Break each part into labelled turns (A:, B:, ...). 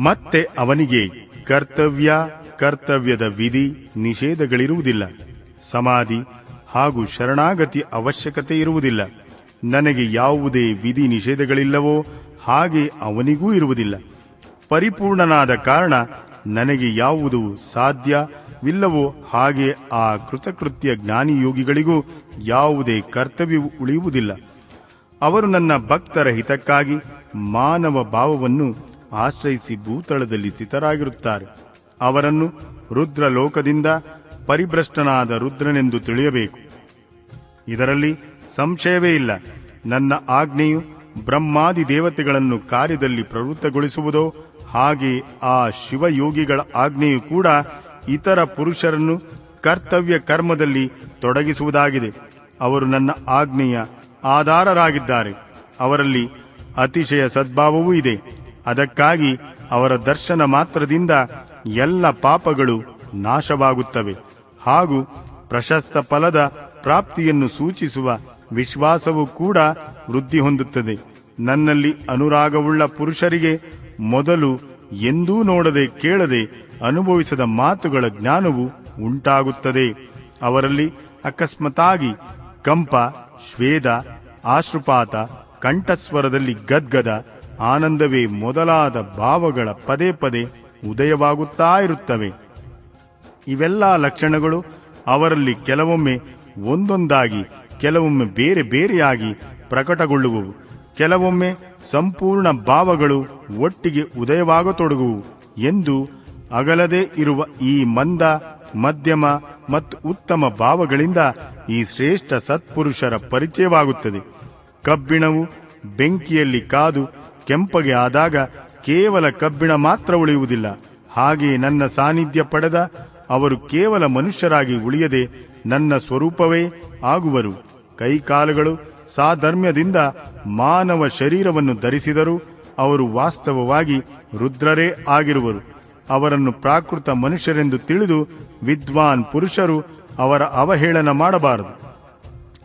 A: ಮತ್ತೆ ಅವನಿಗೆ ಕರ್ತವ್ಯ, ಕರ್ತವ್ಯದ ವಿಧಿ, ನಿಷೇಧಗಳಿರುವುದಿಲ್ಲ. ಸಮಾಧಿ ಹಾಗೂ ಶರಣಾಗತಿ ಅವಶ್ಯಕತೆ ಇರುವುದಿಲ್ಲ. ನನಗೆ ಯಾವುದೇ ವಿಧಿ ನಿಷೇಧಗಳಿಲ್ಲವೋ ಹಾಗೆ ಅವನಿಗೂ ಇರುವುದಿಲ್ಲ. ಪರಿಪೂರ್ಣನಾದ ಕಾರಣ ನನಗೆ ಯಾವುದು ಸಾಧ್ಯವಿಲ್ಲವೋ ಹಾಗೆ ಆ ಕೃತಕೃತ್ಯ ಜ್ಞಾನಿಯೋಗಿಗಳಿಗೂ ಯಾವುದೇ ಕರ್ತವ್ಯವು ಉಳಿಯುವುದಿಲ್ಲ. ಅವರು ನನ್ನ ಭಕ್ತರ ಹಿತಕ್ಕಾಗಿ ಮಾನವ ಭಾವವನ್ನು ಆಶ್ರಯಿಸಿ ಭೂತಳದಲ್ಲಿ ಸ್ಥಿತರಾಗಿರುತ್ತಾರೆ. ಅವರನ್ನು ರುದ್ರ ಲೋಕದಿಂದ ಪರಿಭ್ರಷ್ಟನಾದ ರುದ್ರನೆಂದು ತಿಳಿಯಬೇಕು. ಇದರಲ್ಲಿ ಸಂಶಯವೇ ಇಲ್ಲ. ನನ್ನ ಆಜ್ಞೆಯು ಬ್ರಹ್ಮಾದಿ ದೇವತೆಗಳನ್ನು ಕಾರ್ಯದಲ್ಲಿ ಪ್ರವೃತ್ತಗೊಳಿಸುವುದೋ, ಹಾಗೆ ಆ ಶಿವಯೋಗಿಗಳ ಆಜ್ಞೆಯು ಕೂಡ ಇತರ ಪುರುಷರನ್ನು ಕರ್ತವ್ಯ ಕರ್ಮದಲ್ಲಿ ತೊಡಗಿಸುವುದಾಗಿದೆ. ಅವರು ನನ್ನ ಆಜ್ಞೆಯ ಆಧಾರರಾಗಿದ್ದಾರೆ. ಅವರಲ್ಲಿ ಅತಿಶಯ ಸದ್ಭಾವವೂ ಇದೆ. ಅದಕ್ಕಾಗಿ ಅವರ ದರ್ಶನ ಮಾತ್ರದಿಂದ ಎಲ್ಲ ಪಾಪಗಳು ನಾಶವಾಗುತ್ತವೆ ಹಾಗೂ ಪ್ರಶಸ್ತ ಫಲದ ಪ್ರಾಪ್ತಿಯನ್ನು ಸೂಚಿಸುವ ವಿಶ್ವಾಸವೂ ಕೂಡ ವೃದ್ಧಿ ಹೊಂದುತ್ತದೆ ನನ್ನಲ್ಲಿ ಅನುರಾಗವುಳ್ಳ ಪುರುಷರಿಗೆ ಮೊದಲು ಎಂದೂ ನೋಡದೆ ಕೇಳದೆ ಅನುಭವಿಸದ ಮಾತುಗಳ ಜ್ಞಾನವು ಉಂಟಾಗುತ್ತದೆ. ಅವರಲ್ಲಿ ಅಕಸ್ಮಾತಾಗಿ ಕಂಪ, ಶ್ವೇದ, ಆಶ್ರುಪಾತ, ಕಂಠಸ್ವರದಲ್ಲಿ ಗದ್ಗದ ಆನಂದವೇ ಮೊದಲಾದ ಭಾವಗಳ ಪದೇ ಪದೇ ಉದಯವಾಗುತ್ತಾ ಇರುತ್ತವೆ. ಇವೆಲ್ಲ ಲಕ್ಷಣಗಳು ಅವರಲ್ಲಿ ಕೆಲವೊಮ್ಮೆ ಒಂದೊಂದಾಗಿ, ಕೆಲವೊಮ್ಮೆ ಬೇರೆ ಬೇರೆಯಾಗಿ ಪ್ರಕಟಗೊಳ್ಳುವವು. ಕೆಲವೊಮ್ಮೆ ಸಂಪೂರ್ಣ ಭಾವಗಳು ಒಟ್ಟಿಗೆ ಉದಯವಾಗತೊಡಗುವು ಎಂದು ಅಗಲದೇ ಇರುವ ಈ ಮಂದ, ಮಧ್ಯಮ ಮತ್ತು ಉತ್ತಮ ಭಾವಗಳಿಂದ ಈ ಶ್ರೇಷ್ಠ ಸತ್ಪುರುಷರ ಪರಿಚಯವಾಗುತ್ತದೆ. ಕಬ್ಬಿಣವು ಬೆಂಕಿಯಲ್ಲಿ ಕಾದು ಕೆಂಪಗೆ ಆದಾಗ ಕೇವಲ ಕಬ್ಬಿಣ ಮಾತ್ರ ಉಳಿಯುವುದಿಲ್ಲ. ಹಾಗೆ ನನ್ನ ಸಾನ್ನಿಧ್ಯ ಪಡೆದ ಅವರು ಕೇವಲ ಮನುಷ್ಯರಾಗಿ ಉಳಿಯದೆ ನನ್ನ ಸ್ವರೂಪವೇ ಆಗುವರು. ಕೈಕಾಲುಗಳು ಸಾಧರ್ಮ್ಯದಿಂದ ಮಾನವ ಶರೀರವನ್ನು ಧರಿಸಿದರೂ ಅವರು ವಾಸ್ತವವಾಗಿ ರುದ್ರರೇ ಆಗಿರುವರು. ಅವರನ್ನು ಪ್ರಾಕೃತ ಮನುಷ್ಯರೆಂದು ತಿಳಿದು ವಿದ್ವಾನ್ ಪುರುಷರು ಅವರ ಅವಹೇಳನ ಮಾಡಬಾರದು.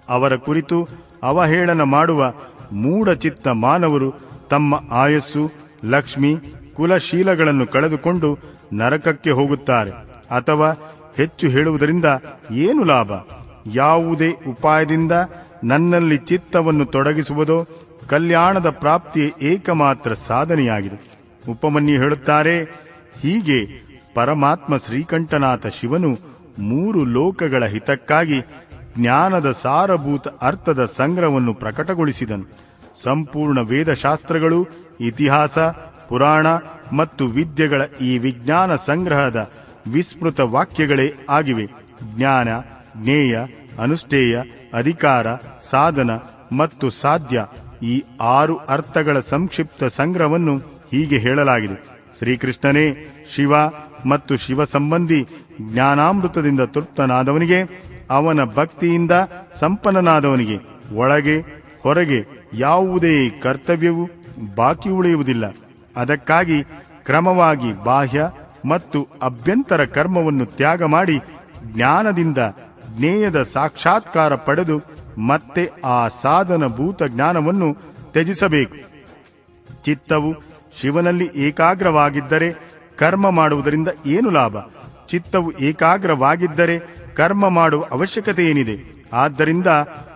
A: ಅವರ ಕುರಿತು ಅವಹೇಳನ ಮಾಡುವ ಮೂಢಚಿತ್ತ ಮಾನವರು ತಮ್ಮ ಆಯಸ್ಸು, ಲಕ್ಷ್ಮಿ, ಕುಲಶೀಲಗಳನ್ನು ಕಳೆದುಕೊಂಡು ನರಕಕ್ಕೆ ಹೋಗುತ್ತಾರೆ. ಅಥವಾ ಹೆಚ್ಚು ಹೇಳುವುದರಿಂದ ಏನು ಲಾಭ? ಯಾವುದೇ ಉಪಾಯದಿಂದ ನನ್ನಲ್ಲಿ ಚಿತ್ತವನ್ನು ತೊಡಗಿಸುವುದೋ, ಕಲ್ಯಾಣದ ಪ್ರಾಪ್ತಿಯ ಏಕಮಾತ್ರ ಸಾಧನೆಯಾಗಿದೆ. ಉಪಮನ್ಯು ಹೇಳುತ್ತಾರೆ, ಹೀಗೆ ಪರಮಾತ್ಮ ಶ್ರೀಕಂಠನಾಥ ಶಿವನು ಮೂರು ಲೋಕಗಳ ಹಿತಕ್ಕಾಗಿ ಜ್ಞಾನದ ಸಾರಭೂತ ಅರ್ಥದ ಸಂಗ್ರಹವನ್ನು ಪ್ರಕಟಗೊಳಿಸಿದನು. ಸಂಪೂರ್ಣ ವೇದಶಾಸ್ತ್ರಗಳು, ಇತಿಹಾಸ, ಪುರಾಣ ಮತ್ತು ವಿದ್ಯೆಗಳ ಈ ವಿಜ್ಞಾನ ಸಂಗ್ರಹದ ವಿಸ್ಮೃತ ವಾಕ್ಯಗಳೇ ಆಗಿವೆ. ಜ್ಞಾನ, ಜ್ಞೇಯ, ಅನುಷ್ಠೇಯ, ಅಧಿಕಾರ, ಸಾಧನ ಮತ್ತು ಸಾಧ್ಯ ಈ ಆರು ಅರ್ಥಗಳ ಸಂಕ್ಷಿಪ್ತ ಸಂಗ್ರಹವನ್ನು ಹೀಗೆ ಹೇಳಲಾಗಿದೆ. ಶ್ರೀಕೃಷ್ಣನೇ ಶಿವ ಮತ್ತು ಶಿವ ಸಂಬಂಧಿ ಜ್ಞಾನಾಮೃತದಿಂದ ತೃಪ್ತನಾದವನಿಗೆ ಅವನ ಭಕ್ತಿಯಿಂದ ಸಂಪನ್ನನಾದವನಿಗೆ ಒಳಗೆ ಹೊರಗೆ ಯಾವುದೇ ಕರ್ತವ್ಯವು ಬಾಕಿ ಉಳಿಯುವುದಿಲ್ಲ. ಅದಕ್ಕಾಗಿ ಕ್ರಮವಾಗಿ ಬಾಹ್ಯ ಮತ್ತು ಅಭ್ಯಂತರ ಕರ್ಮವನ್ನು ತ್ಯಾಗ ಮಾಡಿ ಜ್ಞಾನದಿಂದ ಜ್ಞೇಯದ ಸಾಕ್ಷಾತ್ಕಾರ ಪಡೆದು ಮತ್ತೆ ಆ ಸಾಧನ ಭೂತ ಜ್ಞಾನವನ್ನು ತ್ಯಜಿಸಬೇಕು. ಚಿತ್ತವು ಶಿವನಲ್ಲಿ ಏಕಾಗ್ರವಾಗಿದ್ದರೆ ಕರ್ಮ ಮಾಡುವುದರಿಂದ ಏನು ಲಾಭ? ಚಿತ್ತವು ಏಕಾಗ್ರವಾಗಿದ್ದರೆ ಕರ್ಮ ಮಾಡುವ ಅವಶ್ಯಕತೆ ಏನಿದೆ ಆದ್ದರಿಂದ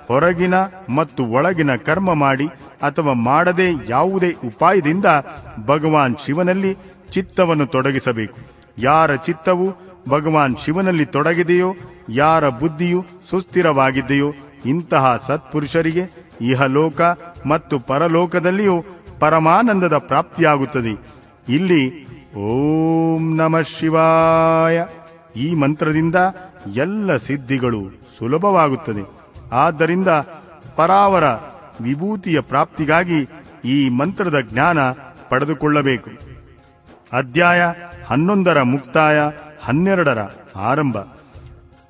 A: ಹೊರಗಿನ ಮತ್ತು ಒಳಗಿನ ಕರ್ಮ ಮಾಡಿ ಅಥವಾ ಮಾಡದೆ ಯಾವುದೇ ಉಪಾಯದಿಂದ ಭಗವಾನ್ ಶಿವನಲ್ಲಿ ಚಿತ್ತವನ್ನು ತೊಡಗಿಸಬೇಕು. ಯಾರ ಚಿತ್ತವು ಭಗವಾನ್ ಶಿವನಲ್ಲಿ ತೊಡಗಿದೆಯೋ, ಯಾರ ಬುದ್ಧಿಯು ಸುಸ್ಥಿರವಾಗಿದೆಯೋ, ಇಂತಹ ಸತ್ಪುರುಷರಿಗೆ ಇಹಲೋಕ ಮತ್ತು ಪರಲೋಕದಲ್ಲಿಯೂ ಪರಮಾನಂದದ ಪ್ರಾಪ್ತಿಯಾಗುತ್ತದೆ. ಇಲ್ಲಿ ಓಂ ನಮಃ ಶಿವಾಯ ಈ ಮಂತ್ರದಿಂದ ಎಲ್ಲ ಸಿದ್ಧಿಗಳು ಸುಲಭವಾಗುತ್ತದೆ. ಆದ್ದರಿಂದ ಪರಾವರ ವಿಭೂತಿಯ ಪ್ರಾಪ್ತಿಗಾಗಿ ಈ ಮಂತ್ರದ ಜ್ಞಾನ ಪಡೆದುಕೊಳ್ಳಬೇಕು. ಅಧ್ಯಾಯ ಹನ್ನೊಂದರ ಮುಕ್ತಾಯ ಹನ್ನೆರಡರ ಆರಂಭ.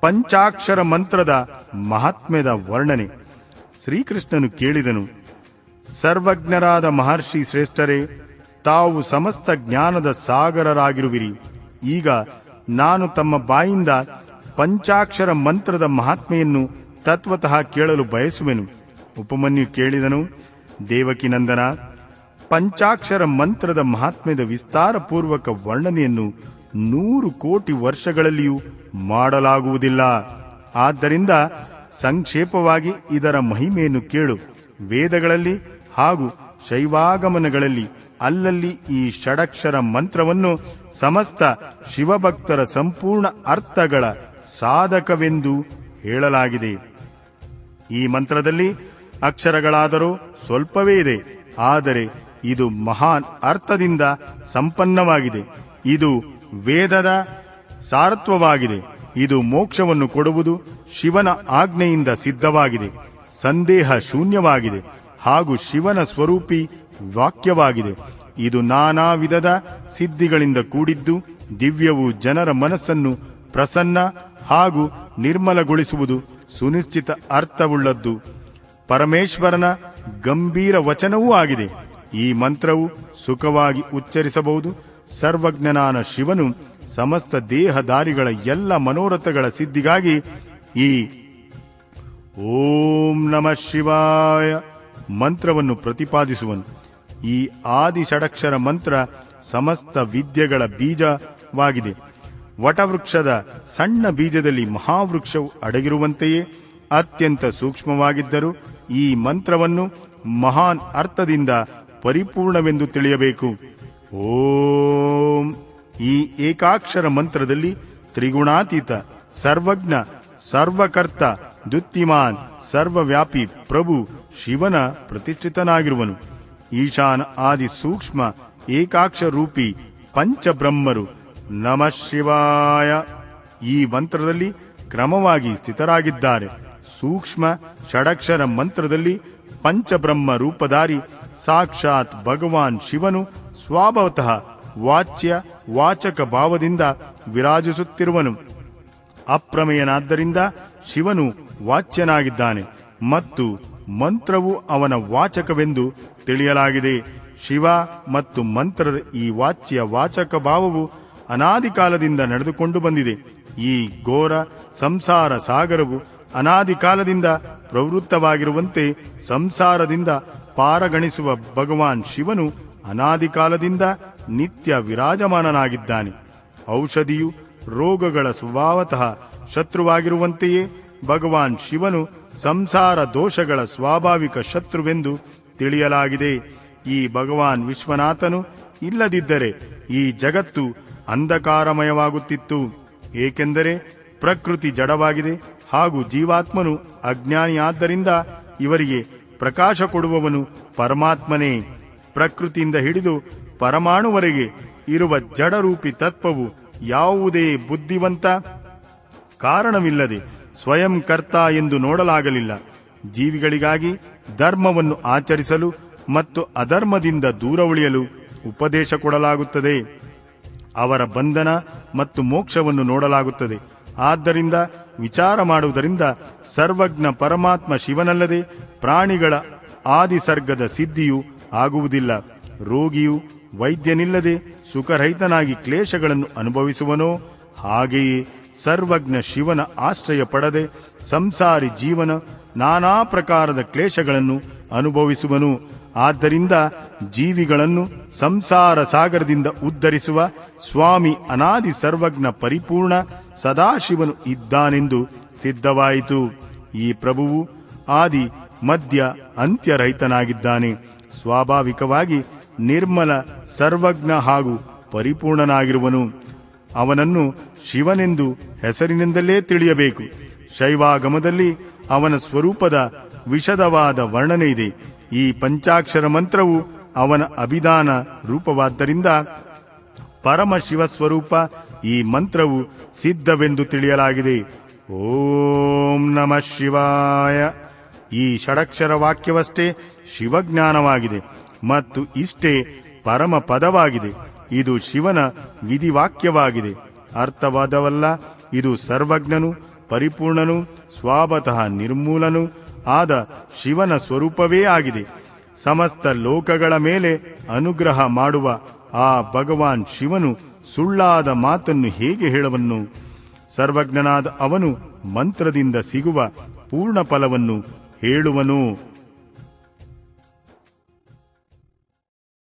A: ಪಂಚಾಕ್ಷರ ಮಂತ್ರದ ಮಹಾತ್ಮ್ಯದ ವರ್ಣನೆ. ಶ್ರೀಕೃಷ್ಣನು ಕೇಳಿದನು, ಸರ್ವಜ್ಞರಾದ ಮಹರ್ಷಿ ಶ್ರೇಷ್ಠರೇ, ತಾವು ಸಮಸ್ತ ಜ್ಞಾನದ ಸಾಗರರಾಗಿರುವಿರಿ. ಈಗ ನಾನು ತಮ್ಮ ಬಾಯಿಂದ ಪಂಚಾಕ್ಷರ ಮಂತ್ರದ ಮಹಾತ್ಮೆಯನ್ನು ತತ್ವತಃ ಕೇಳಲು ಬಯಸುವೆನು. ಉಪಮನ್ಯು ಕೇಳಿದನು ದೇವಕಿನಂದನ ಪಂಚಾಕ್ಷರ ಮಂತ್ರದ ಮಹಾತ್ಮ್ಯದ ವಿಸ್ತಾರಪೂರ್ವಕ ವರ್ಣನೆಯನ್ನು ನೂರು ಕೋಟಿ ವರ್ಷಗಳಲ್ಲಿಯೂ ಮಾಡಲಾಗುವುದಿಲ್ಲ. ಆದ್ದರಿಂದ ಸಂಕ್ಷೇಪವಾಗಿ ಇದರ ಮಹಿಮೆಯನ್ನು ಕೇಳು. ವೇದಗಳಲ್ಲಿ ಹಾಗೂ ಶೈವಾಗಮನಗಳಲ್ಲಿ ಅಲ್ಲಲ್ಲಿ ಈ ಷಡಕ್ಷರ ಮಂತ್ರವನ್ನು ಸಮಸ್ತ ಶಿವಭಕ್ತರ ಸಂಪೂರ್ಣ ಅರ್ಥಗಳ ಸಾಧಕವೆಂದು ಹೇಳಲಾಗಿದೆ. ಈ ಮಂತ್ರದಲ್ಲಿ ಅಕ್ಷರಗಳಾದರೂ ಸ್ವಲ್ಪವೇ ಇದೆ. ಆದರೆ ಇದು ಮಹಾನ್ ಅರ್ಥದಿಂದ ಸಂಪನ್ನವಾಗಿದೆ. ಇದು ವೇದದ ಸಾರತ್ವವಾಗಿದೆ. ಇದು ಮೋಕ್ಷವನ್ನು ಕೊಡುವುದು ಶಿವನ ಆಜ್ಞೆಯಿಂದ ಸಿದ್ಧವಾಗಿದೆ. ಸಂದೇಹ ಶೂನ್ಯವಾಗಿದೆ ಹಾಗೂ ಶಿವನ ಸ್ವರೂಪಿ ವಾಕ್ಯವಾಗಿದೆ. ಇದು ನಾನಾ ವಿಧದ ಸಿದ್ಧಿಗಳಿಂದ ಕೂಡಿದ್ದು ದಿವ್ಯವು ಜನರ ಮನಸ್ಸನ್ನು ಪ್ರಸನ್ನ ಹಾಗೂ ನಿರ್ಮಲಗೊಳಿಸುವುದು ಸುನಿಶ್ಚಿತ ಅರ್ಥವುಳ್ಳದ್ದು. ಪರಮೇಶ್ವರನ ಗಂಭೀರ ವಚನವೂ ಆಗಿದೆ. ಈ ಮಂತ್ರವು ಸುಖವಾಗಿ ಉಚ್ಚರಿಸಬಹುದು. ಸರ್ವಜ್ಞನಾನ ಶಿವನು ಸಮಸ್ತ ದೇಹದಾರಿಗಳ ಎಲ್ಲ ಮನೋರಥಗಳ ಸಿದ್ಧಿಗಾಗಿ ಈ ಓಂ ನಮ ಶಿವಾಯ ಮಂತ್ರವನ್ನು ಪ್ರತಿಪಾದಿಸುವನು. ಈ ಆದಿ ಷಡಕ್ಷರ ಮಂತ್ರ ಸಮಸ್ತ ವಿದ್ಯೆಗಳ ಬೀಜವಾಗಿದೆ. ವಟವೃಕ್ಷದ ಸಣ್ಣ ಬೀಜದಲ್ಲಿ ಮಹಾವೃಕ್ಷವು ಅಡಗಿರುವಂತೆಯೇ ಅತ್ಯಂತ ಸೂಕ್ಷ್ಮವಾಗಿದ್ದರೂ ಈ ಮಂತ್ರವನ್ನು ಮಹಾನ್ ಅರ್ಥದಿಂದ ಪರಿಪೂರ್ಣವೆಂದು ತಿಳಿಯಬೇಕು. ಓಂ. ಈ ಏಕಾಕ್ಷರ ಮಂತ್ರದಲ್ಲಿ ತ್ರಿಗುಣಾತೀತ, ಸರ್ವಜ್ಞ, ಸರ್ವಕರ್ತ ದುತ್ತಿಮಾನ್ ಸರ್ವವ್ಯಾಪಿ ಪ್ರಭು ಶಿವನ ಪ್ರತಿಷ್ಠಿತನಾಗಿರುವನು. ಈಶಾನ ಆದಿ ಸೂಕ್ಷ್ಮ ಏಕಾಕ್ಷರೂಪಿ ಪಂಚಬ್ರಹ್ಮರು ನಮಃ ಶಿವಾಯ. ಈ ಮಂತ್ರದಲ್ಲಿ ಕ್ರಮವಾಗಿ ಸ್ಥಿತರಾಗಿದ್ದಾರೆ. ಸೂಕ್ಷ್ಮ ಷಡಕ್ಷರ ಮಂತ್ರದಲ್ಲಿ ಪಂಚಬ್ರಹ್ಮ ರೂಪಧಾರಿ ಸಾಕ್ಷಾತ್ ಭಗವಾನ್ ಶಿವನು ಸ್ವಾಭಾವತಃ ವಾಚ್ಯ ವಾಚಕ ಭಾವದಿಂದ ವಿರಾಜಿಸುತ್ತಿರುವನು. ಅಪ್ರಮೇಯನಾದ್ದರಿಂದ ಶಿವನು ವಾಚ್ಯನಾಗಿದ್ದಾನೆ ಮತ್ತು ಮಂತ್ರವು ಅವನ ವಾಚಕವೆಂದು ತಿಳಿಯಲಾಗಿದೆ. ಶಿವ ಮತ್ತು ಮಂತ್ರದ ಈ ವಾಚ್ಯ ವಾಚಕ ಭಾವವು ಅನಾದಿ ಕಾಲದಿಂದ ನಡೆದುಕೊಂಡು ಬಂದಿದೆ. ಈ ಘೋರ ಸಂಸಾರ ಸಾಗರವು ಅನಾದಿ ಕಾಲದಿಂದ ಪ್ರವೃತ್ತವಾಗಿರುವಂತೆ ಸಂಸಾರದಿಂದ ಪಾರಗಣಿಸುವ ಭಗವಾನ್ ಶಿವನು ಅನಾದಿ ಕಾಲದಿಂದ ನಿತ್ಯ ವಿರಾಜಮಾನನಾಗಿದ್ದಾನೆ. ಔಷಧಿಯು ರೋಗಗಳ ಸ್ವಭಾವತಃ ಶತ್ರುವಾಗಿರುವಂತೆಯೇ ಭಗವಾನ್ ಶಿವನು ಸಂಸಾರ ದೋಷಗಳ ಸ್ವಾಭಾವಿಕ ಶತ್ರುವೆಂದು ತಿಳಿಯಲಾಗಿದೆ. ಈ ಭಗವಾನ್ ವಿಶ್ವನಾಥನು ಇಲ್ಲದಿದ್ದರೆ ಈ ಜಗತ್ತು ಅಂಧಕಾರಮಯವಾಗುತ್ತಿತ್ತು. ಏಕೆಂದರೆ ಪ್ರಕೃತಿ ಜಡವಾಗಿದೆ ಹಾಗೂ ಜೀವಾತ್ಮನು ಅಜ್ಞಾನಿಯಾದ್ದರಿಂದ ಇವರಿಗೆ ಪ್ರಕಾಶ ಕೊಡುವವನು ಪರಮಾತ್ಮನೇ. ಪ್ರಕೃತಿಯಿಂದ ಹಿಡಿದು ಪರಮಾಣುವರೆಗೆ ಇರುವ ಜಡರೂಪಿ ತತ್ವವು ಯಾವುದೇ ಬುದ್ಧಿವಂತ ಕಾರಣವಿಲ್ಲದೆ ಸ್ವಯಂ ಕರ್ತ ಎಂದು ನೋಡಲಾಗಲಿಲ್ಲ. ಜೀವಿಗಳಿಗಾಗಿ ಧರ್ಮವನ್ನು ಆಚರಿಸಲು ಮತ್ತು ಅಧರ್ಮದಿಂದ ದೂರ ಉಳಿಯಲು ಉಪದೇಶ ಕೊಡಲಾಗುತ್ತದೆ. ಅವರ ಬಂಧನ ಮತ್ತು ಮೋಕ್ಷವನ್ನು ನೋಡಲಾಗುತ್ತದೆ. ಆದ್ದರಿಂದ ವಿಚಾರ ಮಾಡುವುದರಿಂದ ಸರ್ವಜ್ಞ ಪರಮಾತ್ಮ ಶಿವನಲ್ಲದೆ ಪ್ರಾಣಿಗಳ ಆದಿಸರ್ಗದ ಸಿದ್ಧಿಯು ಆಗುವುದಿಲ್ಲ. ರೋಗಿಯು ವೈದ್ಯನಿಲ್ಲದೆ ಸುಖರಹಿತನಾಗಿ ಕ್ಲೇಶಗಳನ್ನು ಅನುಭವಿಸುವನೋ, ಹಾಗೆಯೇ ಸರ್ವಜ್ಞ ಶಿವನ ಆಶ್ರಯ ಪಡದೆ ಸಂಸಾರಿ ಜೀವನ ನಾನಾ ಪ್ರಕಾರದ ಕ್ಲೇಶಗಳನ್ನು ಅನುಭವಿಸುವನು. ಆದ್ದರಿಂದ ಜೀವಿಗಳನ್ನು ಸಂಸಾರ ಸಾಗರದಿಂದ ಉದ್ಧರಿಸುವ ಸ್ವಾಮಿ ಅನಾದಿ ಸರ್ವಜ್ಞ ಪರಿಪೂರ್ಣ ಸದಾಶಿವನು ಇದ್ದಾನೆಂದು ಸಿದ್ಧವಾಯಿತು. ಈ ಪ್ರಭುವು ಆದಿ, ಮಧ್ಯ, ಅಂತ್ಯರಹಿತನಾಗಿದ್ದಾನೆ. ಸ್ವಾಭಾವಿಕವಾಗಿ ನಿರ್ಮಲ, ಸರ್ವಜ್ಞ ಹಾಗೂ ಪರಿಪೂರ್ಣನಾಗಿರುವನು. ಅವನನ್ನು ಶಿವನೆಂದು ಹೆಸರಿನಿಂದಲೇ ತಿಳಿಯಬೇಕು. ಶೈವಾಗಮದಲ್ಲಿ ಅವನ ಸ್ವರೂಪದ ವಿಶದವಾದ ವರ್ಣನೆ ಇದೆ. ಈ ಪಂಚಾಕ್ಷರ ಮಂತ್ರವು ಅವನ ಅಭಿದಾನ ರೂಪವಾದ್ದರಿಂದ ಪರಮ ಶಿವ ಸ್ವರೂಪ ಈ ಮಂತ್ರವು ಸಿದ್ಧವೆಂದು ತಿಳಿಯಲಾಗಿದೆ. ಓಂ ನಮ ಶಿವಾಯ. ಈ ಷಡಕ್ಷರ ವಾಕ್ಯವಷ್ಟೇ ಶಿವಜ್ಞಾನವಾಗಿದೆ ಮತ್ತು ಇಷ್ಟೇ ಪರಮ ಪದವಾಗಿದೆ ಇದು ಶಿವನ ವಿಧಿವಾಕ್ಯವಾಗಿದೆ. ಅರ್ಥವಾದವಲ್ಲ, ಇದು ಸರ್ವಜ್ಞನು, ಪರಿಪೂರ್ಣನು ಸ್ವಾಭತಃ ನಿರ್ಮೂಲನು ಆದ ಶಿವನ ಸ್ವರೂಪವೇ ಆಗಿದೆ. ಸಮಸ್ತ ಲೋಕಗಳ ಮೇಲೆ ಅನುಗ್ರಹ ಮಾಡುವ ಆ ಭಗವಾನ್ ಶಿವನು ಸುಳ್ಳಾದ ಮಾತನ್ನು ಹೇಗೆ ಹೇಳವನ್ನು ಸರ್ವಜ್ಞನಾದ ಅವನು ಮಂತ್ರದಿಂದ ಸಿಗುವ ಪೂರ್ಣ ಫಲವನ್ನು ಹೇಳುವನು.